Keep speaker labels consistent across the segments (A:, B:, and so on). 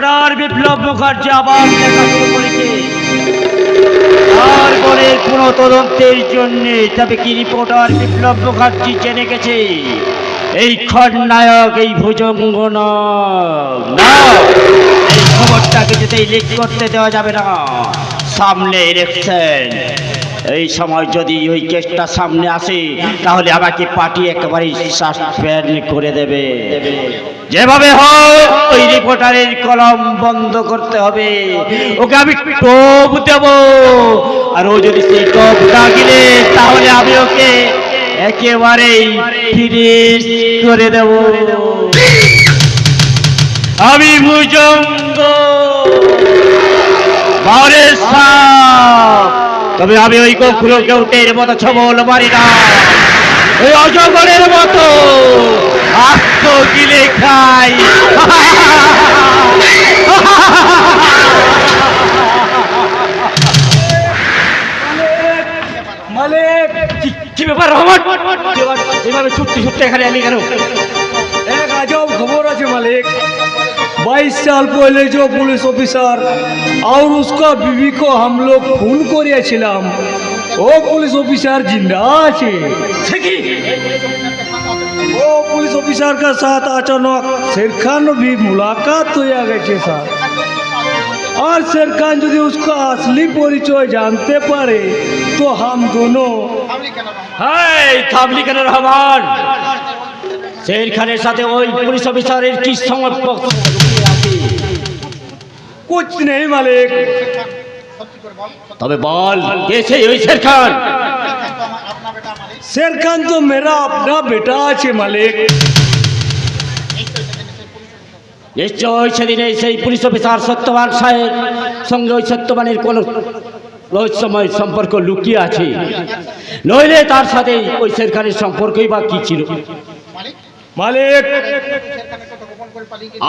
A: Reporter বিপ্লব মুখার্জি আবার দেখা শুরু করেছে। বলে কোনো তদন্তের জন্য, তবে কি রিপোর্টার বিপ্লব মুখার্জি জেনে গেছে? এই খলনায়ক, এই ভুজঙ্গ এই খবরটা কিছুতেই লিক করতে দেওয়া যাবে না, সামনে ইলেকশন এই সময় যদি ওই কেসটা সামনে আসে, তাহলে আমাকে পার্টি একেবারেই সাসপেন্ড করে দেবে। যেভাবে হোক ওই রিপোর্টারের কলম বন্ধ করতে হবে। ওকে আমি টোপ দেব। আর ও যদি সেই টোপ না গিলে, তাহলে আমি ওকে একেবারেই ফিনিশ করে দেব। আমি ভুজঙ্গ। বারে সাপ। তবে আমি ওই গোকুলো গৌটের মতো ছবল মারি না। ওই অজগরের মতো আস্ত গিলে খাই ছুটতে ছুটতে এখানে আমি কেন?
B: এক আজব খবর আছে মালিক। बाईस साल पहले जो पुलिस ऑफिसर और उसका बीवी को हम लोग खून করিয়েছিলাম ও পুলিশ অফিসার জিন্দা আছে
A: সে কি
B: ও পুলিশ অফিসার के साथ अचानक शेर खान भी मुलाकात हो গেছে স্যার और शेर खान যদি उसका असली পরিচয় জানতে পারে তো हम दोनों
A: হাই থামলি কেন রহমান শের খানের সাথে ওই পুলিশ অফিসারের কি সমর্পক
B: কুচ নেই মালিক
A: তবে বল এসে ওই শের খান
B: শের খান তো মেরা আপনার বেটা আছে মালিক।
A: নিশ্চয় সেদিনে সেই পুলিশ অফিসার সত্যবান সাহেব সঙ্গে ওই সত্যবানের কোনো রহস্যময় সম্পর্ক লুকিয়ে আছে। নইলে তার সাথে ওই শের খানের সম্পর্কই বা কী ছিল?
B: মালিক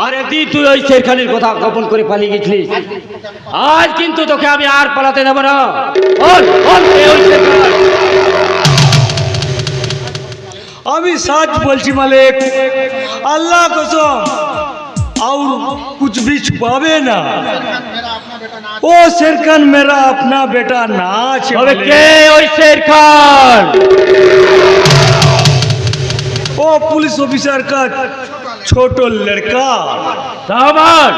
A: আর একদিন তুই ওই শের খানের কথা গোপন করে পালিয়ে গেছিলিস আজ কিন্তু তোকে আমি আর পালাতে দেবো না বল, বল, কে ওই শের খান?
B: আমি सच বলছি মালিক আল্লাহ কসম और कुछ भी छुपावे ना ओ शेर खान मेरा अपना बेटा ना আছে
A: তবে
B: মালিক।
A: কে ওই শের খান
B: ओ पुलिस ऑफिसर का छोटो लड़का
A: রহমান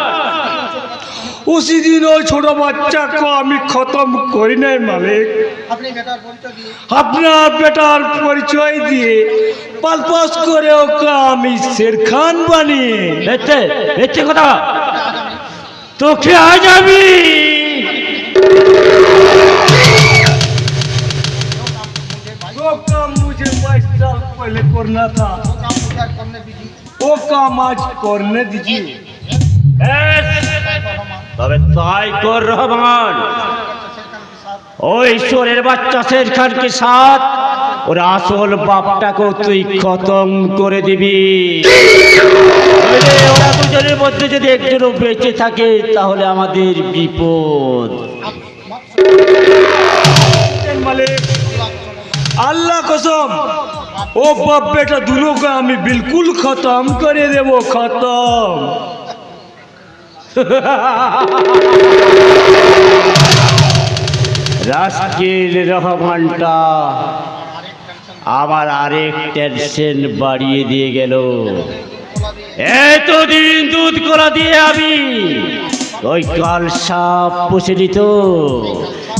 B: उसी दिन ওই ছোট বাচ্চা को আমি খতম করি নাই মালিক আপনার বেটার পরিচয় দিয়ে পালপাস করে ওকে আমি শের খান বানিয়ে
A: দেখতে দেখছে কথা তোকে আজ আমি
B: वो काम मुझे बाईस साल पहले करना था পোকা মাছ করনে দিজিয়ে
A: তবে তাই কর রহমান। ও ঈশ্বরের বাচ্চা শের খানকে সাথ ওর আসল বাপটাকে তুই খতম করে দিবি। ওরা দুজনের মধ্যে যদি একজনও বেঁচে থাকে তাহলে আমাদের বিপদ।
B: আল্লাহ কসম। कसम ओ बाप बेटा दोनों को हमें बिल्कुल खत्म करे देवो खत्म
A: রাস্কিল রহমানটা আমার আরেক টেনশন বাড়িয়ে দিয়ে গেল এতদিন দুধ করা দিয়ে আমি ওই কাল সাপ পুষে নিত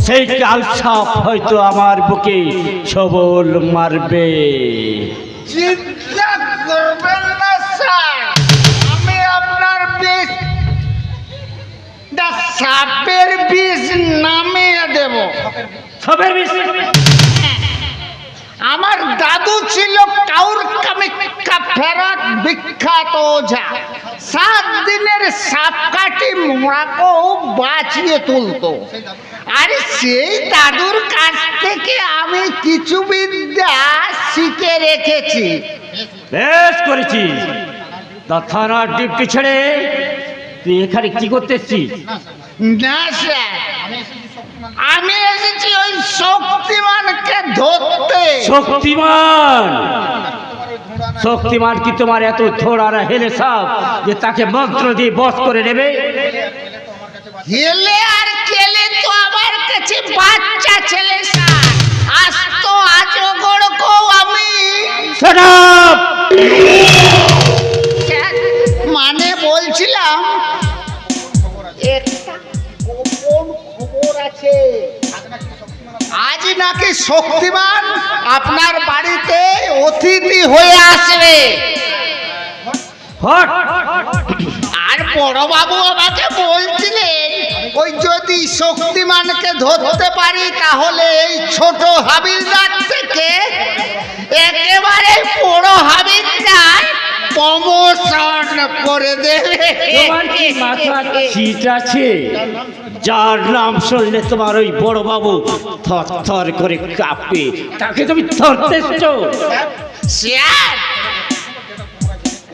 A: সেই কাল সাপ হয়তো আমার বুকে সবল মারবে।
C: আমি আপনার বিষ সাপের বিষ নামিয়ে দেব।
A: সবের বিষ
C: আমার দাদু ছিল কাউর কামিকা ফেরত বিখ্যাত ওঝা। সাত দিনের সাপ কাটি মোড়াকেও বাঁচিয়ে তুলতো। আর সেই দাদুর কাছ থেকে আমি কিছু বিদ্যা শিখে রেখেছি।
A: বেশ করেছিস তা থানার ডিপটি ছেড়ে তুই এখানে কি করতে এসছিস?
C: না স্যার। আমি এসেছি ওই শক্তিমানকে ধরতে।
A: শক্তিমান! শক্তিমান কি তোমার এত থোড়ারা হেলে সাপ যে তাকে মন্ত্র দিয়ে বস করে নেবে?
C: হেলে আর কাছে বাচ্চা ছেলে স্যার আজ তো আজগর কো আমি মানে বলছিলাম একটা গোপন খবর আছে। আজ নাকি শক্তিমান আপনার বাড়িতে অতিথি হয়ে আসবে। আর ওই যদি শক্তিমানকে ধরতে পারি তাহলে এই ছোট হাবিলদার থেকে একেবারে বড় হাবিলদার প্রমোশন করে দেবে
A: আছে? যার নাম শুনলে তোমার ওই বড় বাবু থর থর করে কাঁপে। তাকে তুমি ধরতে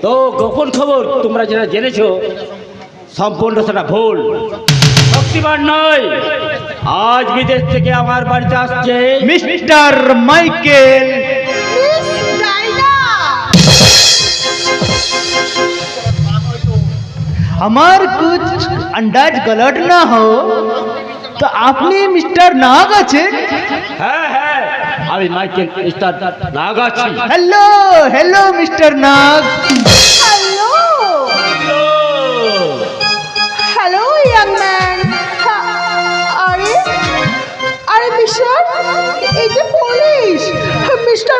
A: তো গোপন খবর তোমরা যেটা জেনেছো সম্পূর্ণ সেটা ভুল। শক্তিমান নয় আজ বিদেশ থেকে আমার বাড়িতে আসছে
D: মিস্টার মাইকেল हमार कुछ अंदाज गलत ना हो তো আপনি মিস্টার নাগ আছেন
A: হ্যাঁ হ্যাঁ আমি মাইকেল স্টার নাগ আছি
D: hello hello mister Nag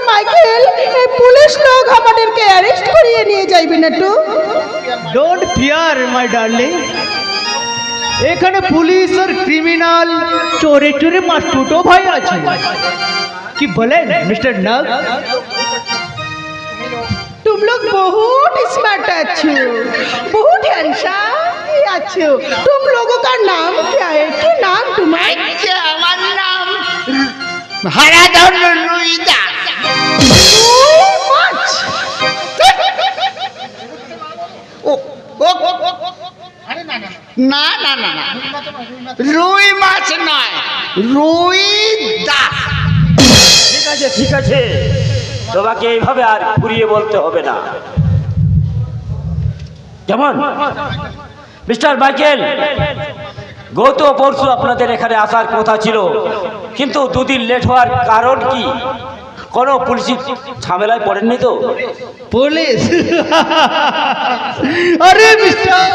E: Michael এই পুলিশ লোক আমাদেরকে অ্যারেস্ট করিয়ে নিয়ে যাইবেন একটু
D: ডোন্ট ফিয়ার মাই ডার্লিং এখানে পুলিশ আর ক্রিমিনাল চোরে চোরে মাস্টুটো ভাই আছে কি বলেন মিস্টার নাগ
E: तुम लोग बहुत स्मार्ट अच्छो बहुत हैंडसम अच्छो तुम लोगों का नाम क्या है क्या नाम तुम्हारा
C: আজকে আমার নাম হারাধন রুইদা
E: মাছ
C: ও ও না না না না রুই মাছ নয়, রুই
A: ঠিক আছে ঠিক আছে। তোমাকে এইভাবে আর ঘুরিয়ে বলতে হবে না। কেমন মিস্টার মাইকেল, গত পরশু আপনাদের এখানে আসার কথা ছিল, কিন্তু দুদিন লেট হওয়ার কারণ কি? কোনো পুলিশ ঝামেলায় পড়েননি তো
D: पुलिस अरे मिस्टर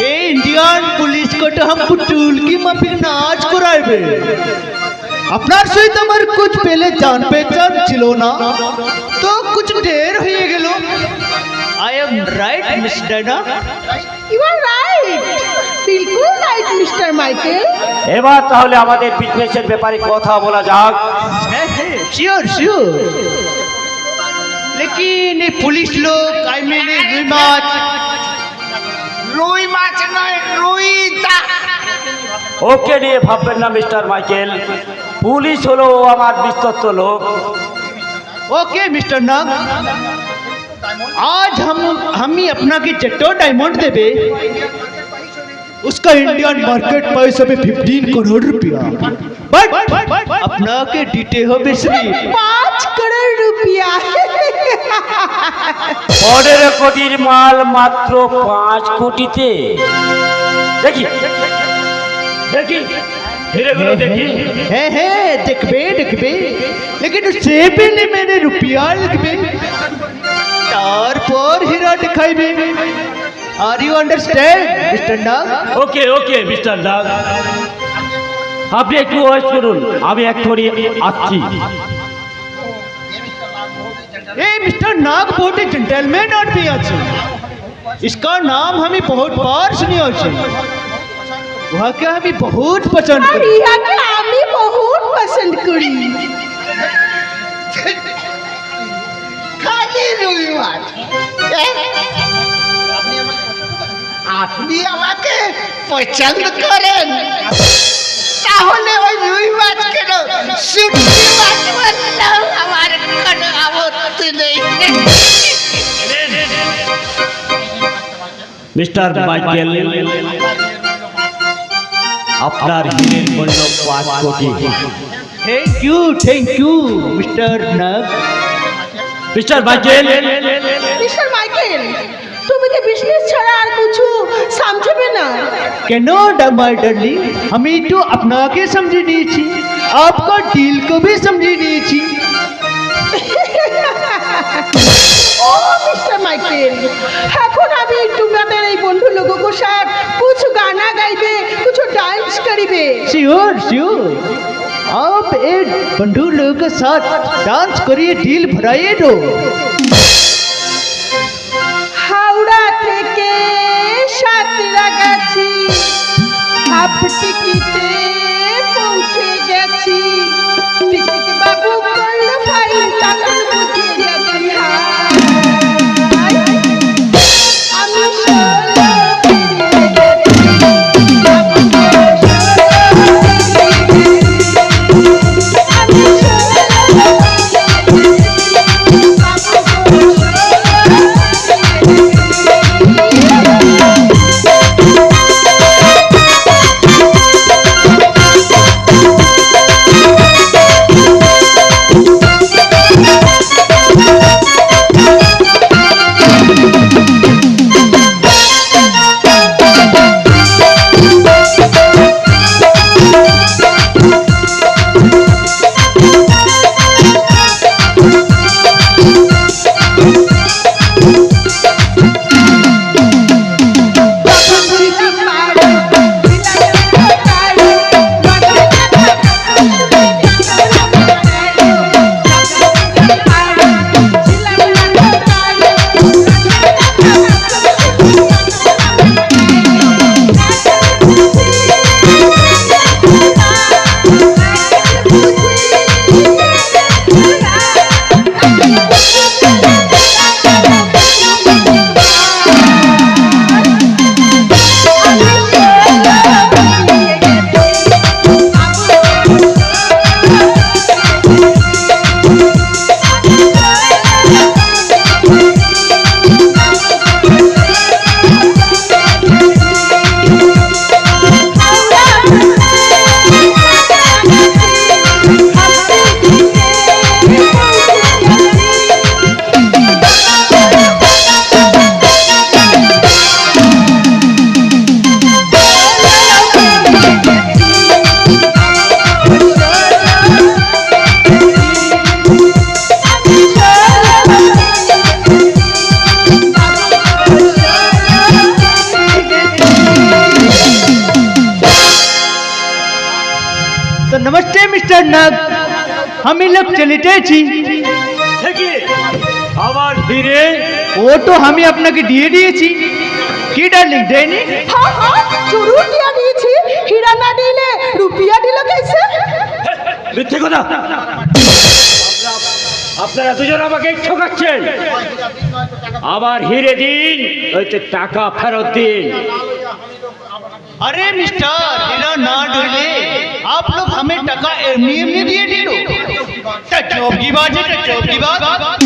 D: ये इंडियन पुलिश को तो हम पुटुल की माफिक नाच कराइबे আপনার সহিত আমার কুছ পেলে জান পেচান ছিল না তো কুছ ঢের হয়ে গেল I am right miss Dana
E: You are right. बिल्कुल राइट मिस्टर माइकल
A: এবার তাহলে আমাদের বিজনেসের ব্যাপারে কথা বলা যাক
D: श्योर श्योर लेकिन ये पुलिस लोग आई मीन रिमाच
C: রুই মাছ নয় রুই দাস
A: ওকে নিয়ে ভাববেন না মিস্টার মাইকেল পুলিশ হলো আমার বিশ্বস্ত লোক
D: ओके मिस्टर नाग आज हम हम ही अपना की जट्टो डायमंड देबे उसका इंडियन मार्केट प्राइस अभी फिफ्टीन करोड़ रुपया बट अपना के डीटे हो सिर्फ
E: पाँच करोड़ रुपया
A: পনেরো কোটির মাল মাত্র পাঁচ কোটিতে দেখি দেখি হিরেগুলো দেখি
D: है है देखबे देखबे लेकिन उससे भी नहीं मैंने रुपया लिखबे तार पर हीरा दिखाइबे Are you understand mister Nag
A: okay okay mister Dag আপনি একটু ওয়েট করুন আমি এক্ষুনি আসছি
D: ए मिस्टर नाग बहुत ही जेंटलमैन आदमी আছে इसका नाम हमें बहुत बार सुनी আছে वह क्या हमें बहुत पसंद
E: আর
D: करी
E: ইয়াকে আমি বহুত পছন্দ করি
C: খালি রুই মাছ এ? আপনি আমাকে পছন্দ করেন তাহলে ওই রুই মাছ কেন শুটকি মাছ বললাম আমার কোনো আপত্তি নেই
A: মিস্টার মাইকেল আপনার ঋণের মূল্য পাঁচ কোটি
D: thank you thank you
A: mister Nag
E: mister Michael mister Michael business ছাড়া আর কিছু সমঝবে না
D: কেন মাই ডার্লিং আমি তো আপনাকে সমঝে নিয়েছি आपका डील को भी समझे নিয়েছি
E: ও মিস্টার মাইকেল এখন আমি তোমাদের এই বন্ধু লোগों को साथ कुछ गाना गाइबे कुछ डांस करिबे
D: श्योर श्योर आप एक बंधु लोग के साथ डांस करिए डील भराइए दो
E: अपटी জন্নাত আমি
D: লোক
A: চলিতেছি আবার ফিরে?
D: ও তো আমি আপনাকে দিয়ে দিয়েছি। কি ডার্লিং দেয়নি?
E: হ্যাঁ হ্যাঁ জরুর দিয়া দিয়েছি। হীরা না দিলে রুপিয়া দিল কেসে?
A: মিথ্যে কথা। আপনারা দুজন আমাকে ঠকাচ্ছেন। আবার হিরে দিন ওই টাকা ফেরত দিন।
D: अरे मिस्टर बिना ना डरले आप लोग हमें टका एमनी एमनी दिए दिलो टचोब की बात है टचोब की बात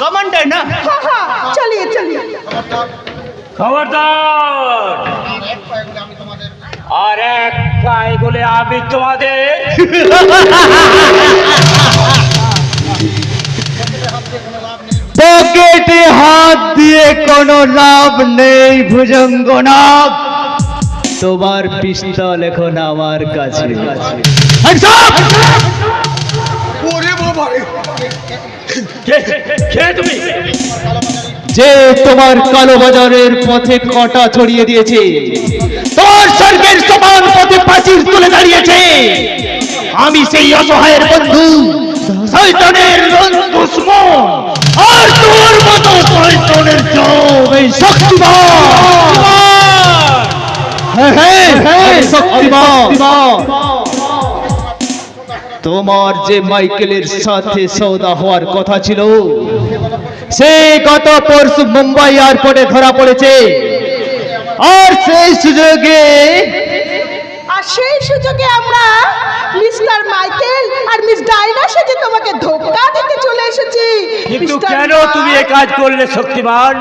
D: कमांडर ना
E: हाँ हाँ चलिए चलिए
A: খবরদার আর এক পায়ে বলে আমি তোমাদের
D: পকেটে হাত দিয়ে কোনো লাভ নেই ভুজঙ্গনাভ তোমার পিস্তল এখন আমার কাছে। Hands up!
A: কে কে তুমি?
D: যে তোমার কালো বাজারের পথে কাঁটা ছড়িয়ে দিয়েছে তোমার স্বর্গের সমান পথে প্রাচীর তুলে দাঁড়িয়েছে আমি সেই অসহায়ের বন্ধু। শয়তানের দুশ্মন আর তোর মতো শয়তানের জব এই শক্তিমান। হ্যাঁ হ্যাঁ হ্যাঁ শক্তিমান। তোমার যে মাইকেলের সাথে সৌদা হওয়ার কথা ছিল সে গত পরশু মুম্বাই এয়ারপোর্টে ধরা পড়েছে। আর সেই সুযোগে
E: আর সেই সুযোগে আমরা মিস্টার মাইকেল আর মিস ডাইনা সেজে তোমাকে ধোকা দিতে চলে এসেছি
A: কিন্তু কেন তুমি এ কাজ করলে শক্তিমান?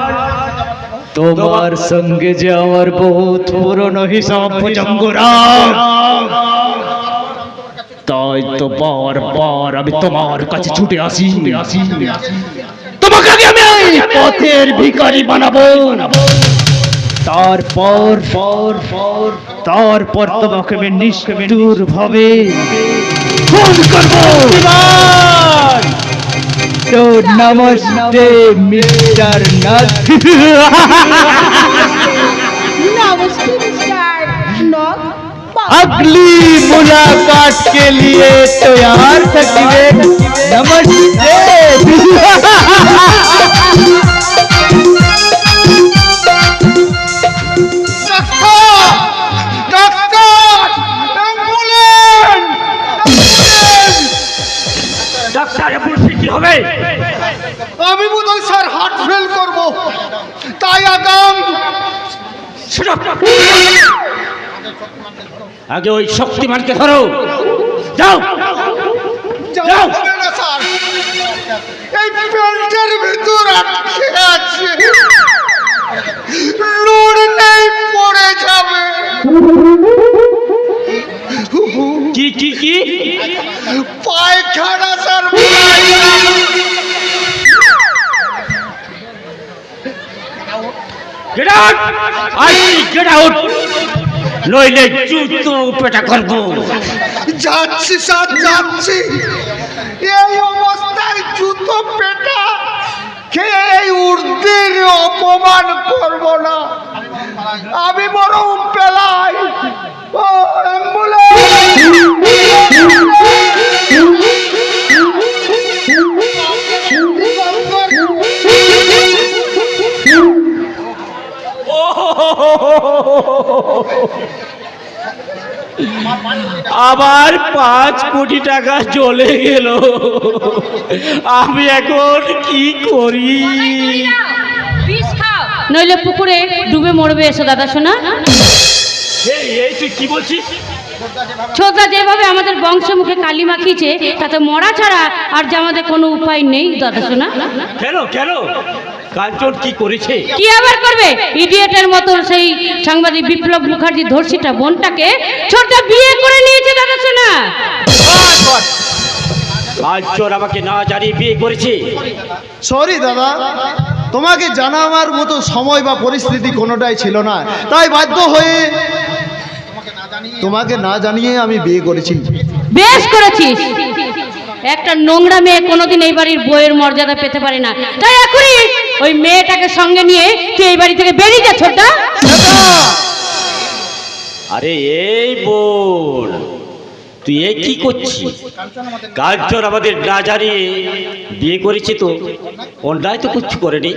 D: তোমার সঙ্গে যে আমার বহুত পুরনো হিসাব ভুজঙ্গরাম তাই তো বারবার আমি তোমার কাছে ছুটে আসি। আসি তোমাকে আগে আমি পথের ভিখারি বানাবো। তারপর পর পর তারপর তোমাকে আমি নিষ্ঠুর ভাবে খুন করবো তো নমস্তে মিস্টার নাথ
E: नमस्ते मिस्टर नॉक
D: अगली मुलाकात के लिए तैयार सकिए नमस्ते
F: আমি বোধ হয় স্যার হার্ট ফেল করব। তাই আগাম
A: আগে ওই শক্তিমানকে ধরো। যাও। যাও।
F: যাবে না স্যার। এই পেন্টের ভিতর আটকে আছে। লুড় নেই পড়ে যাবে।
A: কি কি কি?
F: পায়খানা sir
A: get out I get out নইলে জুতো পেটা করব।
F: যাচ্ছি স্যার যাচ্ছি। এই অবস্থায় জুতো পেটা। খেয়ে এই উর্দির অপমান করব না? আমি বরং
A: আবার পাঁচ কোটি টাকা চলে গেল। আমি এখন কি করি?
G: নইলে পুকুরে ডুবে মরবে এসো দাদা শোনা
A: এই এই তুই কি বলছিস?
G: ছোটদা যেভাবে আমাদের বংশ মুখে কালি মাখিয়েছে তাতে মরা ছাড়া আর যে আমাদের কোনো উপায় নেই দাদা শোনা
A: কেন কেন? কাঞ্চন কি করেছে?
G: কি আবার করবে? ইডিয়েটের মতো সেই সাংবাদিক বিপ্লব মুখার্জি ধর্ষিতা বোনটাকে ছোটদা বিয়ে করে নিয়েছে দাদা শোনা
A: কাঞ্চন আমাকে না জানিয়ে বিয়ে করেছে।
F: সরি দাদা। তোমাকে জানাবার মতো সময় বা পরিস্থিতি কোনোটাই ছিল না। তাই বাধ্য হয়ে তোমাকে না জানিয়ে আমি বিয়ে করেছি।
G: বেশ করেছিস একটা নোংরা মেয়ে কোনোদিন এই বাড়ির বইয়ের মর্যাদা পেতে পারে না। তাই এখনই ওই মেয়েটাকে সঙ্গে নিয়ে তুই এই বাড়ি থেকে বেরিয়ে যা, ছোটদা।
A: আরে এই বোন, তুই এ কি করছিস? কাঞ্চন আমাদের না বিয়ে করেছে তো, অন্যায় তো কিচ্ছু করেনি।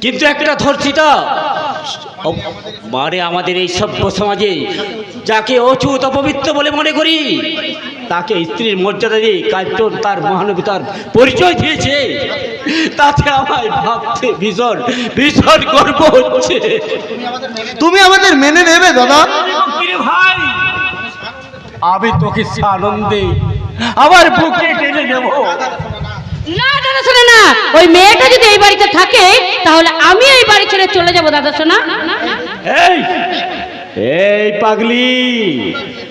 A: কিন্তু একটা ধর্ষিতা অ- মানে আমাদের এই সভ্য সমাজে, যাকে অচুত অপবিত্র বলে মনে করি। তাকে স্ত্রীর মর্যাদা দিয়ে কাঞ্চন তার মহানবিতার পরিচয় দিয়েছে। তাতে আমায় ভাবতে ভীষণ ভীষণ গর্ব হচ্ছে।
F: তুমি আমাদের মেনে নেবে দাদা।
A: ভাই আমি তোকে আনন্দে আবার বুকে টেনে নেব।
G: না দাদা শোনা না। ওই মেয়েটা যদি এই বাড়িতে থাকে তাহলে আমি এই বাড়ি ছেড়ে চলে যাব দাদা শোনা।
A: এই এই পাগলি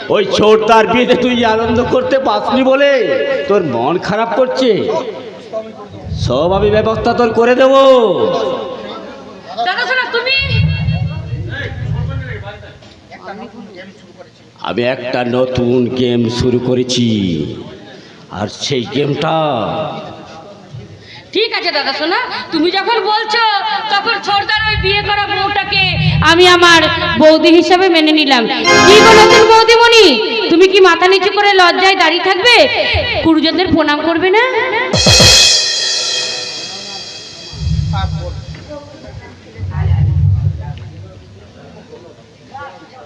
A: ওই ছোটটার বিয়েতে তুই আনন্দ করতে পাসনি বলে তোর মন খারাপ করছে। সব আমি ব্যবস্থা তোর করে দেব। আমি একটা নতুন গেম শুরু করেছি। আর সেই গেমটা
G: ঠিক আছে দাদা, শোনা। তুমি যখন বলছো, তখন ছোটদার ওই বিয়ে করা বউটাকে আমি আমার বৌদি হিসাবে মেনে নিলাম। কি গো নতুন বৌদিমণি? তুমি কি মাথা নিচু করে লজ্জায় দাঁড়িয়ে থাকবে? গুরুজনদের প্রণাম করবে না?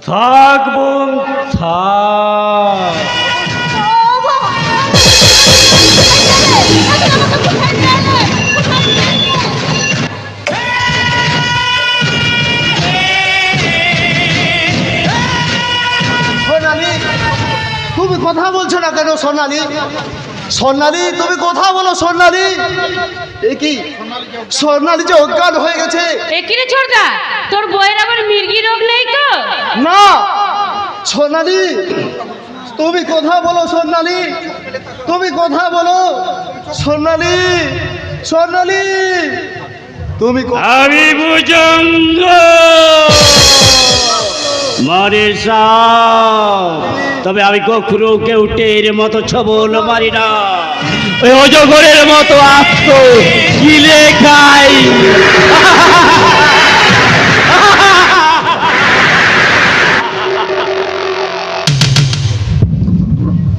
A: থাক বোন, থাক।
F: কথা বলছো না কেন সোনালি সোনালি তুমি কথা বলো সোনালি এ কি? সোনালি যে অজ্ঞান হয়ে গেছে।
G: ছোটদা? তোর বইয়ের আবার মির্গি রোগ নেই তো?
F: না সোনালি
C: তুমি কথা বলো স্বর্ণালী। তুমি কথা বলো স্বর্ণালী স্বর্ণালী। তুমি
A: আমি ভুজঙ্গ মারে সাপ তবে আমি কখনো কেউ টের মতো ছবল মারি না। ওই অজগরের মতো আসতো, কি খাই